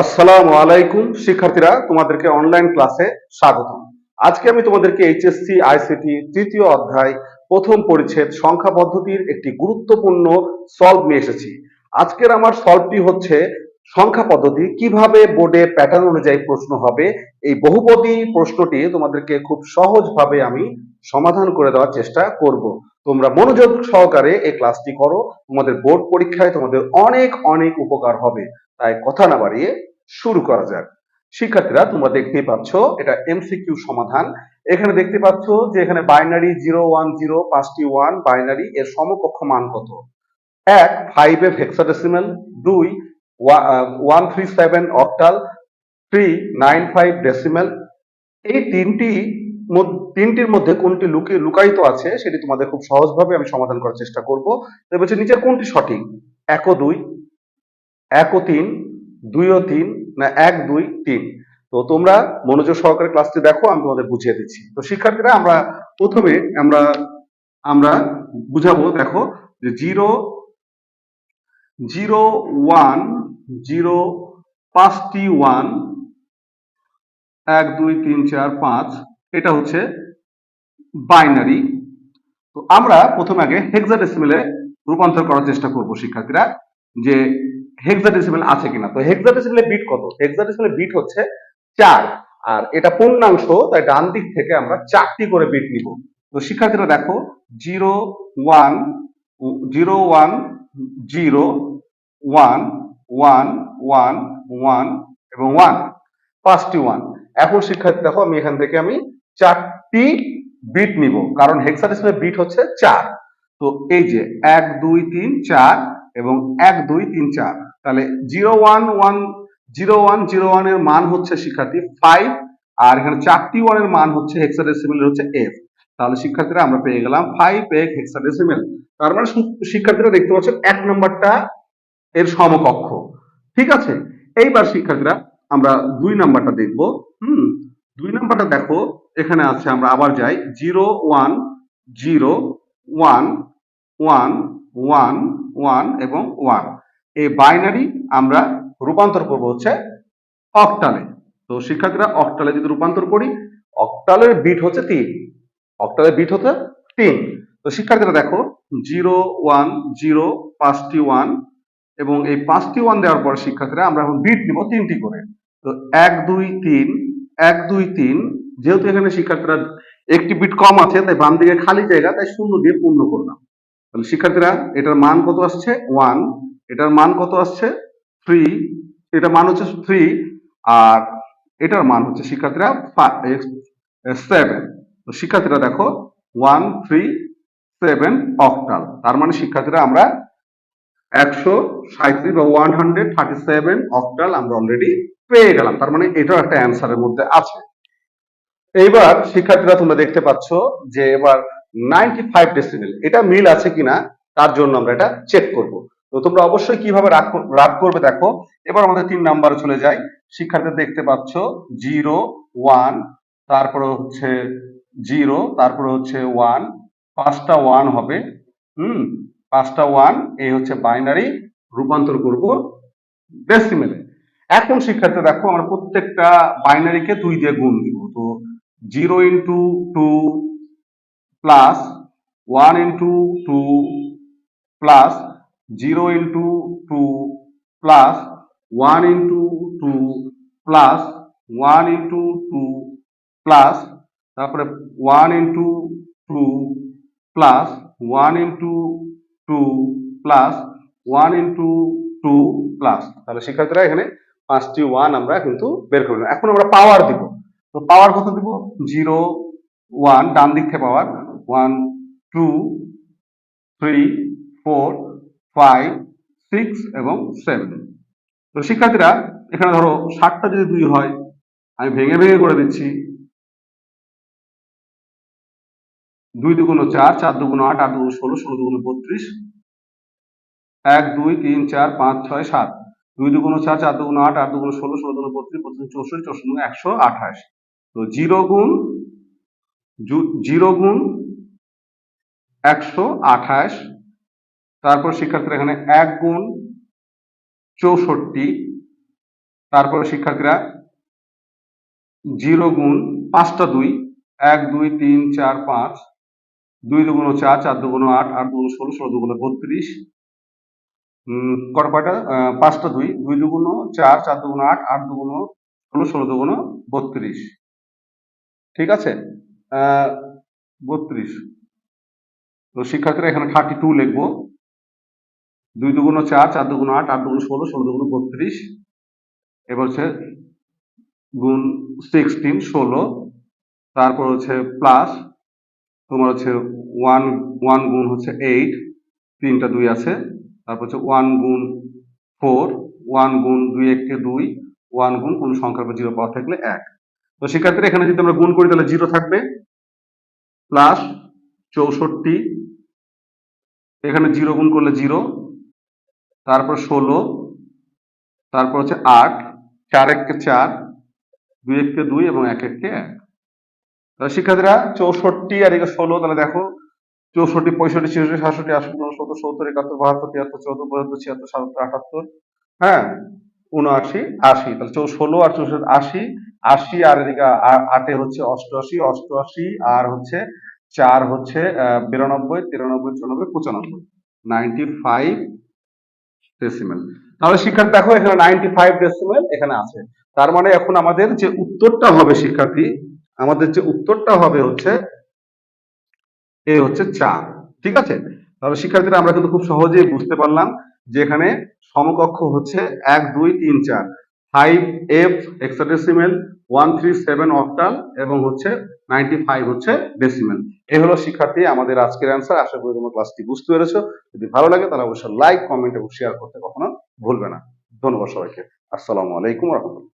আসসালামু আলাইকুম, শিক্ষার্থীরা, তোমাদেরকে অনলাইন ক্লাসে স্বাগতম। আজকে আমি তোমাদেরকে এইচএসসি আইসিটি তৃতীয় অধ্যায়, প্রথম পরিচ্ছেদ সংখ্যা পদ্ধতির একটি গুরুত্বপূর্ণ সলভ নিয়ে এসেছি। আজকের আমার সলভটি হচ্ছে সংখ্যা পদ্ধতি, কীভাবে বোর্ডে প্যাটার্ন অনুযায়ী প্রশ্ন হবে, এই বহুপদী প্রশ্নটি তোমাদেরকে খুব সহজভাবে আমি সমাধান করে দেওয়ার চেষ্টা করব। তোমরা মনোযোগ সহকারে এই ক্লাসটি করো। তোমাদের বোর্ড পরীক্ষায় তোমাদের অনেক অনেক উপকার হবে। তাই কথা না বাড়িয়ে শুরু করা যাক। শিক্ষার্থীরা, তোমরা দেখতে পাচ্ছ, এটা এমসিকিউ সমাধান। এখানে দেখতে পাচ্ছ যে এখানে বাইনারি জিরো ওয়ান জিরো পাঁচটি ওয়ান বাইনারি এর সমকক্ষ মান কত? এক ফাইভ এফ হেক্সাডেসিমেল দুই one three seven octal three nine five decimal এই তিনটি তিনটির মধ্যে কোনটি লুকে, লুকায়িত আছে সেটি তোমাদের খুব সহজভাবে আমি সমাধান করার চেষ্টা করব। তো বলছে নিচের কোনটি সঠিক? এক ও দুই, এক ও তিন, দুই ও তিন, না এক, দুই, তিন। তো তোমরা মনোযোগ সহকারে ক্লাসটি দেখো, আমি তোমাদের বুঝিয়ে দিচ্ছি। তো শিক্ষার্থীরা, আমরা প্রথমে আমরা আমরা বুঝাবো, দেখো, যে জিরো জিরো ওয়ান, জিরো পাঁচটি ওয়ান, এক, দুই, তিন, চার, পাঁচ এটা হচ্ছে বাইনারি তো আমরা প্রথমে আগে হেক্সাডেসিমেলে রূপান্তর করার চেষ্টা করব শিক্ষার্থীরা, যে হেক্সাডেসিমেল আছে কিনা। তো হেক্সাডেসিমেলে বিট কত? হেক্সাডেসিমেলে বিট হচ্ছে চার। আর এটা পূর্ণাংশ, তাই ডান দিক থেকে আমরা চারটি করে বিট নিব। তো শিক্ষার্থীরা দেখো zero one zero one zero one one one one এবং ওয়ান পাঁচটি ওয়ান এখন শিক্ষার্থী দেখো, আমি এখান থেকে আমি চারটি বিট নিব। কারণ হেক্সাডেসিমেল বিট হচ্ছে চার। তো এই যে এক, দুই, তিন, চার এবং এক, দুই, তিন, চার। তাহলে zero, one one, zero one zero, ওয়ানের মান হচ্ছে শিক্ষার্থী ফাইভ, আর এখানে চারটি ওয়ানের মান হচ্ছে হেক্সাডেসিমেল হচ্ছে এফ তাহলে শিক্ষার্থীরা আমরা পেয়ে গেলাম ফাইভ এক হেক্সাডেসিমেল তার মানে শিক্ষার্থীরা দেখতে পাচ্ছ এক নম্বরটা এর সমকক্ষ। ঠিক আছে? এইবার শিক্ষার্থীরা আমরা দুই নাম্বারটা দেখব। হুম, দুই নাম্বারটা দেখো। এখানে আছে, আমরা আবার যাই। Zero one zero one one one one এবং ওয়ান। এই বাইনারি আমরা রূপান্তর করব হচ্ছে অক্টালে। তো শিক্ষার্থীরা, অক্টালে যদি রূপান্তর করি, অক্টালের বিট হচ্ছে তিন। অক্টালের বিট হচ্ছে তিন। তো শিক্ষার্থীরা দেখো, জিরো ওয়ান, জিরো, পাঁচটি ওয়ান এবং এই পাঁচটি ওয়ান দেওয়ার পর শিক্ষার্থীরা, আমরা এখন বিট নিব তিনটি করে। তো এক, দুই, তিন, এক, দুই, তিন যেহেতু এখানে শিক্ষার্থীরা একটি বিট কম আছে, তাই বাম দিকে খালি জায়গা, তাই শূন্য দিয়ে পূর্ণ করলাম। তাহলে শিক্ষার্থীরা, এটার মান কত আসছে? ওয়ান এটার মান কত আসছে? থ্রি এটার মান হচ্ছে থ্রি আর এটার মান হচ্ছে শিক্ষার্থীরা সেভেন তো শিক্ষার্থীরা দেখো ওয়ান থ্রি সেভেন অক্টাল তার মানে শিক্ষার্থীরা আমরা একশো সাঁত্রিশ বা one hundred thirty seven octal আমরা অলরেডি পেয়ে গেলাম। তার মানে এটাও একটা অ্যান্সারের মধ্যে আছে। এইবার শিক্ষার্থীরা তোমরা দেখতে পাচ্ছ যে এবার নাইনটি ফাইভ ডেসিবেল এটা মিল আছে কিনা, তার জন্য আমরা এটা চেক করব। তো তোমরা অবশ্যই কীভাবে রাগ কর- রাগ করবে দেখো। এবার আমাদের তিন নাম্বারে চলে যাই। শিক্ষার্থীরা দেখতে পাচ্ছ জিরো ওয়ান তারপরে হচ্ছে জিরো তারপরে হচ্ছে ওয়ান পাঁচটা ওয়ান হবে। হুম, পাঁচটা ওয়ান এই হচ্ছে বাইনারি রূপান্তর করব ডেসিমেলে এখন শিক্ষার্থী দেখো, আমরা প্রত্যেকটা বাইনারিকে দুই দিয়ে গুণ দিব। তো zero into two plus one into two plus zero into two plus one into two plus one into two plus তারপরে one into two plus one into two plus one into two plus তাহলে শিক্ষার্থীরা এখানে পাঁচটি one আমরা কিন্তু বের করে নিলাম। এখন আমরা পাওয়ার দিব। তো পাওয়ার কত দিব? জিরো ওয়ান ডান দিক থেকে power one two three four five six এবং সেভেন তো শিক্ষার্থীরা, এখানে ধরো ষাটটা যদি দুই হয়, আমি ভেঙে ভেঙে করে দিচ্ছি। দুই দুগুণ চার চার দুগুণ আট আট দুগুণ ষোলো ষোলো দুগুণ বত্রিশ। এক, দুই, তিন, চার, পাঁচ, ছয়, সাত। দুই দুগুণ চার চার দুগুণ আট আট দুগুণ ষোলো ষোলো দুগুণ বত্রিশ বত্রিশ চৌষট্টি চৌষট্টি একশো আঠাশ। তো জিরো গুণ জিরো গুণ একশো আঠাশ, তারপর শিক্ষার্থীরা এখানে এক গুণ চৌষট্টি, তারপরে শিক্ষার্থীরা জিরো গুণ পাঁচটা দুই, এক, দুই, তিন, চার, পাঁচ, দুই দুগুণ চার চার দুগুণ আট আট দুগুণ ষোলো ষোলো দুগুণ বত্রিশ কটা পাঁচটা দুই দুই দুগুণ চার চার দুগুণ আট আট দুগুণ ষোলো ষোলো দুগুণ বত্রিশ। ঠিক আছে? বত্রিশ। তো শিক্ষার্থীরা এখানে থার্টি টু লিখব। দুই দুগুণ চার চার দুগুণ আট আট দুগুণ ষোলো ষোলো দুগুণ বত্রিশ। এবার হচ্ছে গুণ সিক্সটিন ষোলো। তারপর হচ্ছে প্লাস তোমার হচ্ছে ওয়ান ওয়ান গুণ হচ্ছে এইট তিনটা দুই আছে। তারপর হচ্ছে ওয়ান গুণ ফোর ওয়ান গুণ দুই, এককে দুই ওয়ান গুণ কোন সংখ্যার জিরো পাওয়া থাকলে এক। তো শিক্ষার্থীরা এখানে যদি আমরা গুণ করি, তাহলে জিরো থাকবে প্লাস চৌষট্টি। এখানে জিরো গুণ করলে জিরো তারপর ষোলো, তারপর হচ্ছে আট, চার এককে চার, দুই এককে দুই এবং এক এককে এক। তাহলে শিক্ষার্থীরা চৌষট্টি আর একে ষোলো, তাহলে দেখো, চৌষট্টি, পঁয়ষট্টি, ছিষট্টি, সাতষট্টি, আটষট্টি, উনসত্তর, সত্তর, একাত্তর, বাহাত্তর, তিয়াত্তর, চৌদ্দ, পঁচাত্তর, ছিয়াত্তর, সাতাত্তর, আটাত্তর। হ্যাঁ? উনআশি আশি, তাহলে ষোলো আর চৌষট্টি, আশি আশি আর এদিকে আটে হচ্ছে অষ্টআশি অষ্টআশি আর হচ্ছে চার হচ্ছে বিরানব্বই, তিরানব্বই, চুরানব্বই, পঁচানব্বই। নাইনটি ফাইভ ডেসিমেল তাহলে শিক্ষার্থী দেখো, এখানে নাইনটি ফাইভ ডেসিমেল এখানে আছে। তার মানে এখন আমাদের যে উত্তরটা হবে শিক্ষার্থী, আমাদের যে উত্তরটা হবে হচ্ছে এ হচ্ছে চার। ঠিক আছে? তাহলে শিক্ষার্থীরা আমরা কিন্তু খুব সহজেই বুঝতে পারলাম। যে এখানে সমকক্ষ হচ্ছে এক, দুই, তিন, চার। Five F hexadecimal one three seven octal এবং হচ্ছে নাইনটি ফাইভ হচ্ছে ডেসিমেল এই হলো শিক্ষার্থী আমাদের আজকের অ্যান্সার আশা করি তোমার ক্লাসটি বুঝতে পেরেছ। যদি ভালো লাগে তাহলে অবশ্যই লাইক কমেন্ট এবং শেয়ার করতে কখনো ভুলবে না। ধন্যবাদ সবাইকে। আসসালামু আলাইকুম রহমতুল্লাহ।